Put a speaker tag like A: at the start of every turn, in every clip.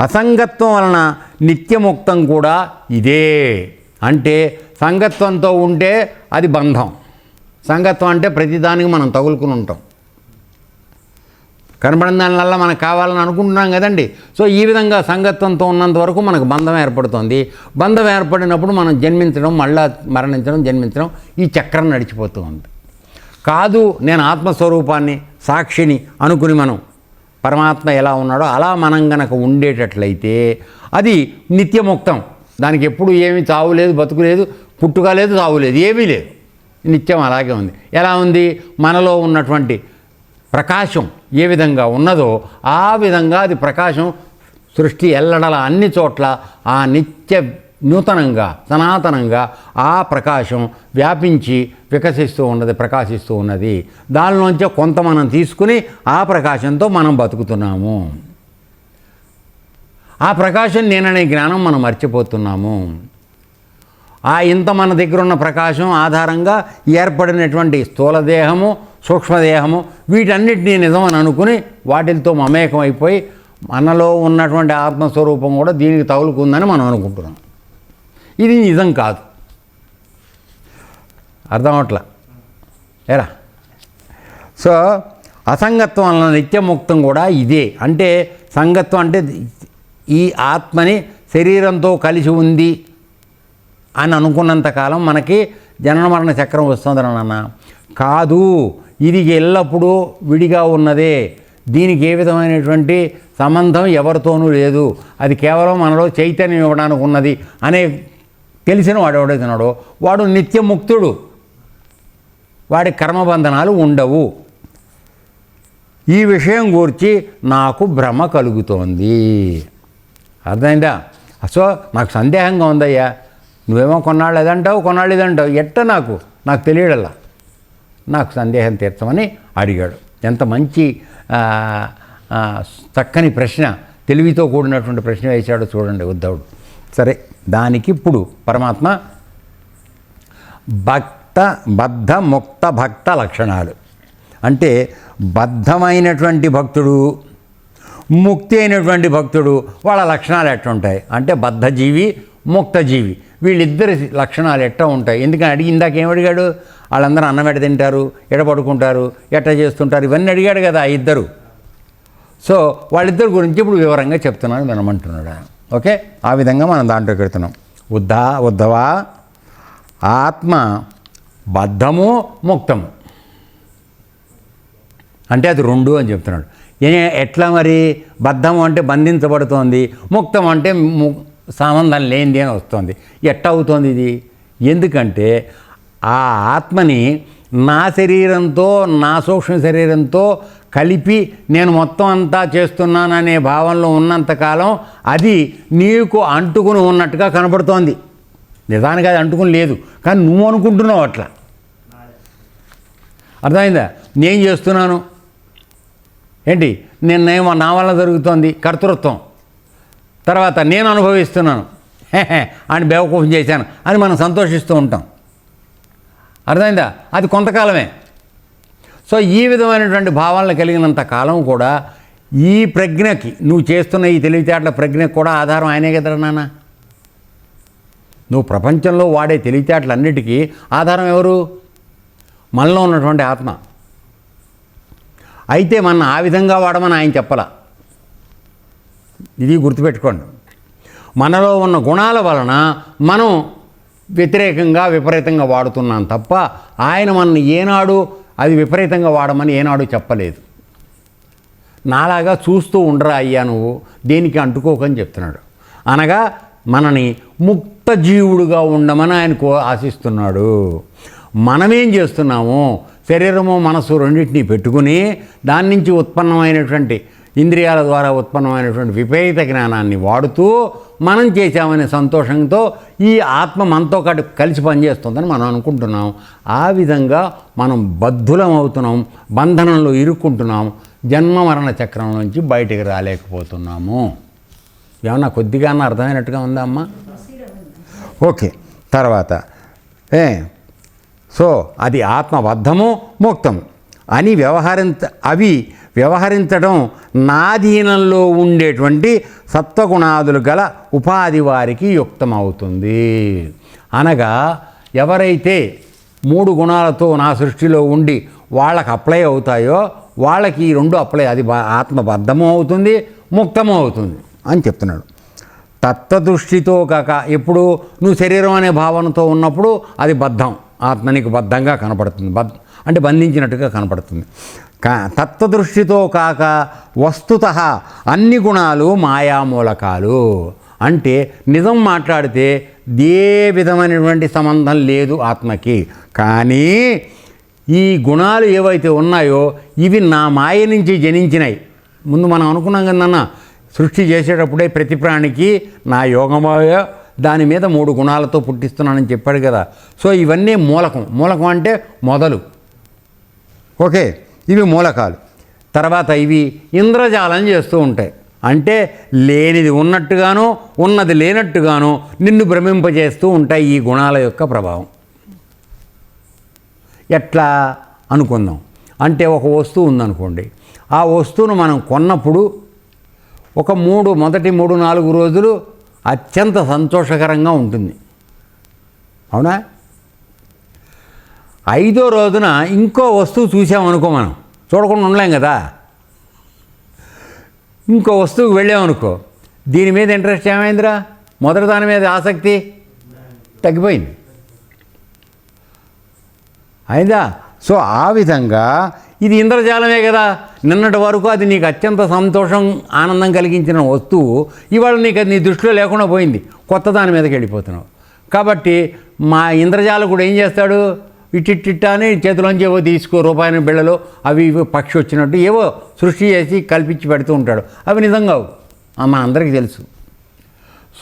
A: అసంగత్వం వలన నిత్యముక్తం కూడా ఇదే. అంటే సంగత్వంతో ఉంటే అది బంధం. సంగత్వం అంటే ప్రతిదానికి మనం తగులుకుని ఉంటాం. కనబడిన దానివల్ల మనకు కావాలని అనుకుంటున్నాం కదండి. సో ఈ విధంగా సంగత్వంతో ఉన్నంత వరకు మనకు బంధం ఏర్పడుతుంది. బంధం ఏర్పడినప్పుడు మనం జన్మించడం మళ్ళా మరణించడం జన్మించడం ఈ చక్రం నడిచిపోతూ ఉంది కాదు నేను ఆత్మస్వరూపాన్ని సాక్షిని అనుకుని మనం పరమాత్మ ఎలా ఉన్నాడో అలా మనం గనక ఉండేటట్లయితే అది నిత్యముక్తం. దానికి ఎప్పుడు ఏమీ చావు లేదు బతుకు లేదు పుట్టుక లేదు చావు లేదు ఏమీ లేదు. నిత్యం అలాగే ఉంది. ఎలా ఉంది? మనలో ఉన్నటువంటి ప్రకాశం ఏ విధంగా ఉన్నదో ఆ విధంగా అది ప్రకాశం సృష్టి ఎల్లడల అన్ని చోట్ల ఆ నిత్య నూతనంగా సనాతనంగా ఆ ప్రకాశం వ్యాపించి వికసిస్తూ ఉన్నది ప్రకాశిస్తూ ఉన్నది. దానిలోంచి కొంత మనం తీసుకుని ఆ ప్రకాశంతో మనం బతుకుతున్నాము. ఆ ప్రకాశం నేననే జ్ఞానం మనం మర్చిపోతున్నాము. ఆ ఇంత మన దగ్గర ఉన్న ప్రకాశం ఆధారంగా ఏర్పడినటువంటి స్థూలదేహము సూక్ష్మదేహము వీటన్నిటినీ నిజమని అనుకుని వాటితో మమేకం అయిపోయి మనలో ఉన్నటువంటి ఆత్మస్వరూపం కూడా దీనికి తగులుకుందని మనం అనుకుంటున్నాం. ఇది నిజం కాదు. అర్థం అవట్లా ఎరా సో అసంగత్వం వలన నిత్యముక్తం కూడా ఇదే. అంటే సంగత్వం అంటే ఈ ఆత్మని శరీరంతో కలిసి ఉంది అని అనుకున్నంతకాలం మనకి జనన మరణ చక్రం వస్తుంది నాన్న. కాదు ఇది ఎల్లప్పుడూ విడిగా ఉన్నదే. దీనికి ఏ విధమైనటువంటి సంబంధం ఎవరితోనూ లేదు. అది కేవలం మనలో చైతన్యం ఇవ్వడానికి ఉన్నది అనే తెలిసిన వాడు ఎవడైతున్నాడో వాడు నిత్యముక్తుడు. వాడి కర్మబంధనాలు ఉండవు. ఈ విషయం గూర్చి నాకు భ్రమ కలుగుతోంది. అర్థమైందా? సో నాకు సందేహంగా ఉందయ్యా. నువ్వేమో కొన్నాళ్ళు అదంటావు కొన్నాళ్ళు ఇదంటావు. ఎట్ట నాకు? నాకు తెలియడల్లా నాకు సందేహం తీర్చమని అడిగాడు. ఎంత మంచి చక్కని ప్రశ్న తెలివితో కూడినటువంటి ప్రశ్న వేశాడో చూడండి ఉద్ధవుడు. సరే దానికి ఇప్పుడు పరమాత్మ భక్త బద్ధ ముక్త భక్త లక్షణాలు. అంటే బద్ధమైనటువంటి భక్తుడు ముక్తి అయినటువంటి భక్తుడు వాళ్ళ లక్షణాలు ఎట్లా ఉంటాయి అంటే బద్ధజీవి ముక్తజీవి. వీళ్ళిద్దరి లక్షణాలు ఎట్లా ఉంటాయి? ఎందుకని అడిగి ఇందాక అడిగాడు? వాళ్ళందరూ అన్నం ఎట తింటారు? ఎడపడుకుంటారు పడుకుంటారు? చేస్తుంటారు? ఇవన్నీ అడిగాడు కదా ఆ ఇద్దరు. సో వాళ్ళిద్దరి గురించి ఇప్పుడు వివరంగా చెప్తున్నాను వినమంటున్నాడు ఆయన. ఓకే? ఆ విధంగా మనం దాంట్లోకి వెళ్తున్నాం ఉద్ధా ఉద్ధవా ఆత్మ బద్ధము ముక్తము. అంటే అది రెండు అని చెప్తున్నాడు. ఏ ఎట్లా మరి? బద్ధము అంటే బంధించబడుతోంది ముక్తం అంటే ము- సంబంధం లేనిది అని వస్తుంది. ఎట్ట అవుతోంది ఇది? ఎందుకంటే ఆ ఆత్మని నా శరీరంతో నా సూక్ష్మ శరీరంతో కలిపి నేను మొత్తం అంతా చేస్తున్నాననే భావనలో ఉన్నంతకాలం అది నీకు అంటుకుని ఉన్నట్టుగా కనబడుతోంది. నిజానికి అది అంటుకుని లేదు. కానీ నువ్వు అనుకుంటున్నావు అట్లా. అర్థమైందా? నేను చేస్తున్నాను. ఏంటి? నేనేమో నా వల్ల జరుగుతోంది కర్తృత్వం. తర్వాత నేను అనుభవిస్తున్నాను. అని బేవకూఫం చేశాను. అని మనం సంతోషిస్తూ ఉంటాం. అర్థమైందా? అది కొంతకాలమే. సో ఈ విధమైనటువంటి భావాలను కలిగినంత కాలం కూడా ఈ ప్రజ్ఞకి నువ్వు చేస్తున్న ఈ తెలివితేటల ప్రజ్ఞకి కూడా ఆధారం ఆయనే కదరా నాన్న? నువ్వు ప్రపంచంలో వాడే తెలివితేటలన్నిటికీ ఆధారం ఎవరు? మనలో ఉన్నటువంటి ఆత్మ. అయితే మన ఆ విధంగా వాడమని ఆయన చెప్పాల. ఇది గుర్తుపెట్టుకోండి. మనలో ఉన్న గుణాల వలన మనం వ్యతిరేకంగా విపరీతంగా వాడుతున్నాను తప్ప ఆయన మనల్ని ఏనాడు అది విపరీతంగా వాడమని ఏనాడు చెప్పలేదు. నాలాగా చూస్తూ ఉండరా అయ్యా నువ్వు? దేనికి అంటుకోకని చెప్తున్నాడు. అనగా మనని ముక్త జీవుడుగా ఉండమని ఆయన కో ఆశిస్తున్నాడు. మనమేం చేస్తున్నాము? శరీరము మనసు రెండింటినీ పెట్టుకుని దాని నుంచి ఉత్పన్నమైనటువంటి ఇంద్రియాల ద్వారా ఉత్పన్నమైనటువంటి విపరీత జ్ఞానాన్ని వాడుతూ మనం చేశామనే సంతోషంతో ఈ ఆత్మ మనతో కాటు కలిసి పనిచేస్తుందని మనం అనుకుంటున్నాం. ఆ విధంగా మనం బద్ధులం అవుతున్నాం బంధనంలో ఇరుక్కుంటున్నాం జన్మ మరణ చక్రం నుంచి బయటికి రాలేకపోతున్నాము. ఏమన్నా కొద్దిగా అర్థమైనట్టుగా ఉందా అమ్మా? ఓకే తర్వాత ఏ సో అది ఆత్మబద్ధము ముక్తము. అని వ్యవహరించ అవి వ్యవహరించడం నాధీనంలో ఉండేటువంటి సత్వగుణాదులు గల ఉపాధి వారికి యుక్తమవుతుంది. అనగా ఎవరైతే మూడు గుణాలతో నా సృష్టిలో ఉండి వాళ్ళకి అప్లై అవుతాయో వాళ్ళకి ఈ రెండు అప్లై అది బా- ఆత్మబద్ధము అవుతుంది ముక్తము అవుతుంది అని చెప్తున్నాడు. తత్వదృష్టితో కాక ఎప్పుడు నువ్వు శరీరం అనే భావనతో ఉన్నప్పుడు అది బద్ధం. ఆత్మ నీకు బద్ధంగా కనపడుతుంది. బద్ అంటే బంధించినట్టుగా కనపడుతుంది. కా తత్వదృష్టితో కాక వస్తుత అన్ని గుణాలు మాయామూలకాలు. అంటే నిజం మాట్లాడితే ఏ విధమైనటువంటి సంబంధం లేదు ఆత్మకి. కానీ ఈ గుణాలు ఏవైతే ఉన్నాయో ఇవి నా మాయ నుంచి జనించినాయి ముందు మనం అనుకున్నాం కదన్న సృష్టి చేసేటప్పుడే ప్రతి ప్రాణికి నా యోగమాయ దాని మీద మూడు గుణాలతో పుట్టిస్తున్నానని చెప్పాడు కదా. సో ఇవన్నీ మూలకం. మూలకం అంటే మొదలు. ఓకే? ఇవి మూలకాలు. తర్వాత ఇవి ఇంద్రజాలం చేస్తూ ఉంటాయి. అంటే లేనిది ఉన్నట్టుగాను ఉన్నది లేనట్టుగాను నిన్ను భ్రమింపజేస్తూ ఉంటాయి ఈ గుణాల యొక్క ప్రభావం. ఎట్లా అనుకుందాం? అంటే ఒక వస్తువు ఉందనుకోండి. ఆ వస్తువును మనం కొన్నప్పుడు ఒక మూడు మొదటి మూడు నాలుగు రోజులు అత్యంత సంతోషకరంగా ఉంటుంది. అవునా? ఐదో రోజున ఇంకో వస్తువు చూసామనుకో మనం. చూడకుండా ఉండలేం కదా. ఇంకో వస్తువుకి వెళ్ళామనుకో దీని మీద ఇంట్రెస్ట్ ఏమైందిరా? మొదటి దాని మీద ఆసక్తి తగ్గిపోయింది. అయిందా? సో ఆ విధంగా ఇది ఇంద్రజాలమే కదా. నిన్నటి వరకు అది నీకు అత్యంత సంతోషం ఆనందం కలిగించిన వస్తువు. ఇవాళ నీకు అది నీ దృష్టిలో లేకుండా పోయింది. కొత్త దాని మీదకి వెళ్ళిపోతున్నావు. కాబట్టి మా ఇంద్రజాలకుడు ఏం చేస్తాడు? ఇట్టిట్టిట్టానే చేతిలోంచి ఏవో తీసుకో రూపాయల బిళ్ళలు అవి ఇవి పక్షి వచ్చినట్టు ఏవో సృష్టి చేసి కల్పించి పెడుతూ ఉంటాడు. అవి నిజంగా మన అందరికీ తెలుసు.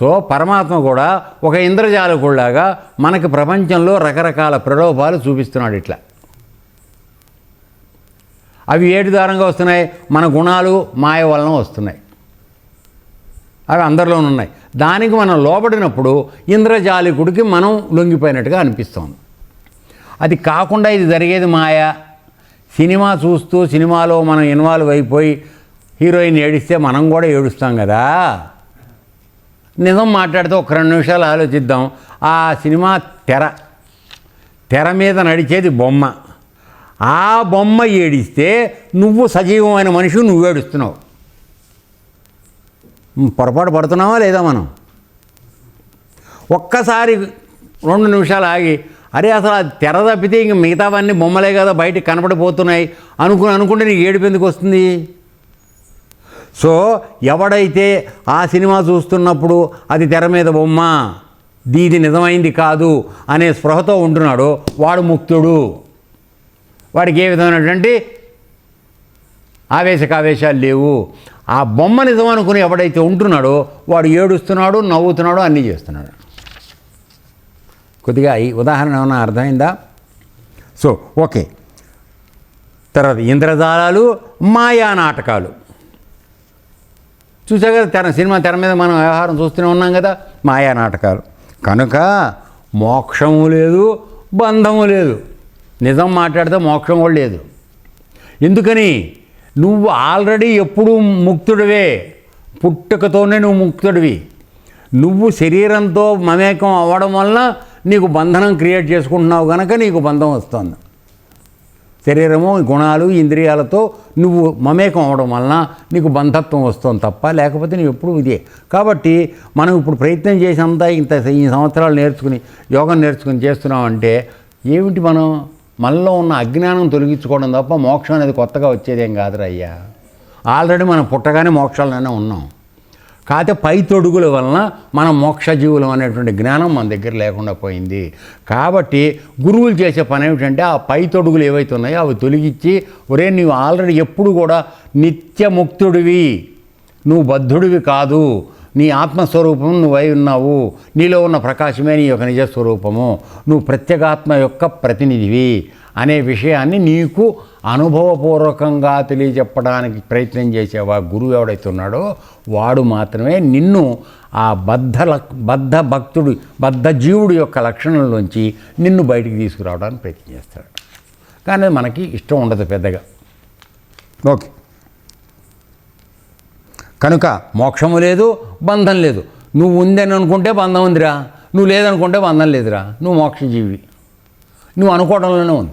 A: సో పరమాత్మ కూడా ఒక ఇంద్రజాలకుడిలాగా మనకి ప్రపంచంలో రకరకాల ప్రలోభాలు చూపిస్తున్నాడు ఇట్లా. అవి ఏటి దారంగా వస్తున్నాయి? మన గుణాలు మాయ వలన వస్తున్నాయి. అవి అందరిలోనూ ఉన్నాయి. దానికి మనం లోబడినప్పుడు ఇంద్రజాలికుడికి మనం లొంగిపోయినట్టుగా అనిపిస్తోంది. అది కాకుండా ఇది జరిగేది మాయ. సినిమా చూస్తూ సినిమాలో మనం ఇన్వాల్వ్ అయిపోయి హీరోయిన్ ఏడిస్తే మనం కూడా ఏడుస్తాం కదా. నిజం మాట్లాడితే ఒక రెండు నిమిషాలు ఆలోచిద్దాం. ఆ సినిమా తెర తెర మీద నడిచేది బొమ్మ. ఆ బొమ్మ ఏడిస్తే నువ్వు సజీవమైన మనిషి నువ్వు ఏడుస్తున్నావు. పొరపాటు పడుతున్నావా లేదా మనం? ఒక్కసారి రెండు నిమిషాలు ఆగి అరే అసలు అది తెర తప్పితే ఇంక మిగతావన్నీ బొమ్మలే కదా బయట కనపడిపోతున్నాయి. అనుకుని అనుకుంటే నీకు ఏడుపు ఎందుకు వస్తుంది? సో ఎవడైతే ఆ సినిమా చూస్తున్నప్పుడు అది తెర మీద బొమ్మ దీది నిజమైంది కాదు అనే స్పృహతో ఉంటున్నాడో వాడు ముక్తుడు. వాడికి ఏ విధమైనటువంటి ఆవేశకావేశాలు లేవు. ఆ బొమ్మ నిజం అనుకుని ఎవడైతే ఉంటున్నాడో వాడు ఏడుస్తున్నాడు నవ్వుతున్నాడు అన్నీ చేస్తున్నాడు. కొద్దిగా ఈ ఉదాహరణ ఏమన్నా అర్థమైందా? So okay. తర్వాత ఇంద్రజాలాలు మాయా నాటకాలు. చూసా కదా తెర సినిమా తెర మీద మనం వ్యవహారం చూస్తూనే ఉన్నాం కదా మాయా నాటకాలు. కనుక మోక్షము లేదు బంధము లేదు. నిజం మాట్లాడితే మోక్షం కూడా లేదు. ఎందుకని? నువ్వు ఆల్రెడీ ఎప్పుడూ ముక్తుడివే. పుట్టుకతోనే నువ్వు ముక్తుడివి. నువ్వు శరీరంతో మమేకం అవ్వడం వలన నీకు బంధనం క్రియేట్ చేసుకుంటున్నావు కనుక నీకు బంధం వస్తుంది. శరీరము గుణాలు ఇంద్రియాలతో నువ్వు మమేకం అవడం వలన నీకు బంధత్వం వస్తుంది తప్ప లేకపోతే నువ్వు ఎప్పుడు ఇదే. కాబట్టి మనం ఇప్పుడు ప్రయత్నం చేసినంత ఇంత ఈ సంవత్సరాలు నేర్చుకుని యోగం నేర్చుకుని చేస్తున్నామంటే ఏమిటి మనం? మనలో ఉన్న అజ్ఞానం తొలగించుకోవడం తప్ప మోక్షం అనేది కొత్తగా వచ్చేదేం కాదురా అయ్యా. ఆల్రెడీ మనం పుట్టగానే మోక్షాలనే ఉన్నాం. కాకపోతే పై తొడుగుల వలన మనం మోక్షజీవులం అనేటువంటి జ్ఞానం మన దగ్గర లేకుండా పోయింది. కాబట్టి గురువులు చేసే పని ఏమిటంటే ఆ పై తొడుగులు ఏవైతే ఉన్నాయో అవి తొలగించి ఒరే నువ్వు ఆల్రెడీ ఎప్పుడు కూడా నిత్యముక్తుడివి. నువ్వు బద్ధుడివి కాదు. నీ ఆత్మస్వరూపం నువ్వై ఉన్నావు. నీలో ఉన్న ప్రకాశమే నీ యొక్క నిజస్వరూపము. నువ్వు ప్రత్యేగాత్మ యొక్క ప్రతినిధివి అనే విషయాన్ని నీకు అనుభవపూర్వకంగా తెలియజెప్పడానికి ప్రయత్నం చేసేవా గురువు ఎవడైతే ఉన్నాడో వాడు మాత్రమే నిన్ను ఆ బద్ధ లక్ బద్ధ భక్తుడు బద్ధ జీవుడి యొక్క లక్షణంలోంచి నిన్ను బయటికి తీసుకురావడానికి ప్రయత్నం చేస్తాడు. కానీ మనకి ఇష్టం ఉండదు పెద్దగా. ఓకే. కనుక మోక్షము లేదు బంధం లేదు. నువ్వు ఉందని అనుకుంటే బంధం ఉందిరా నువ్వు లేదనుకుంటే బంధం లేదురా నువ్వు మోక్షజీవి. నువ్వు అనుకోవడంలోనే ఉంది.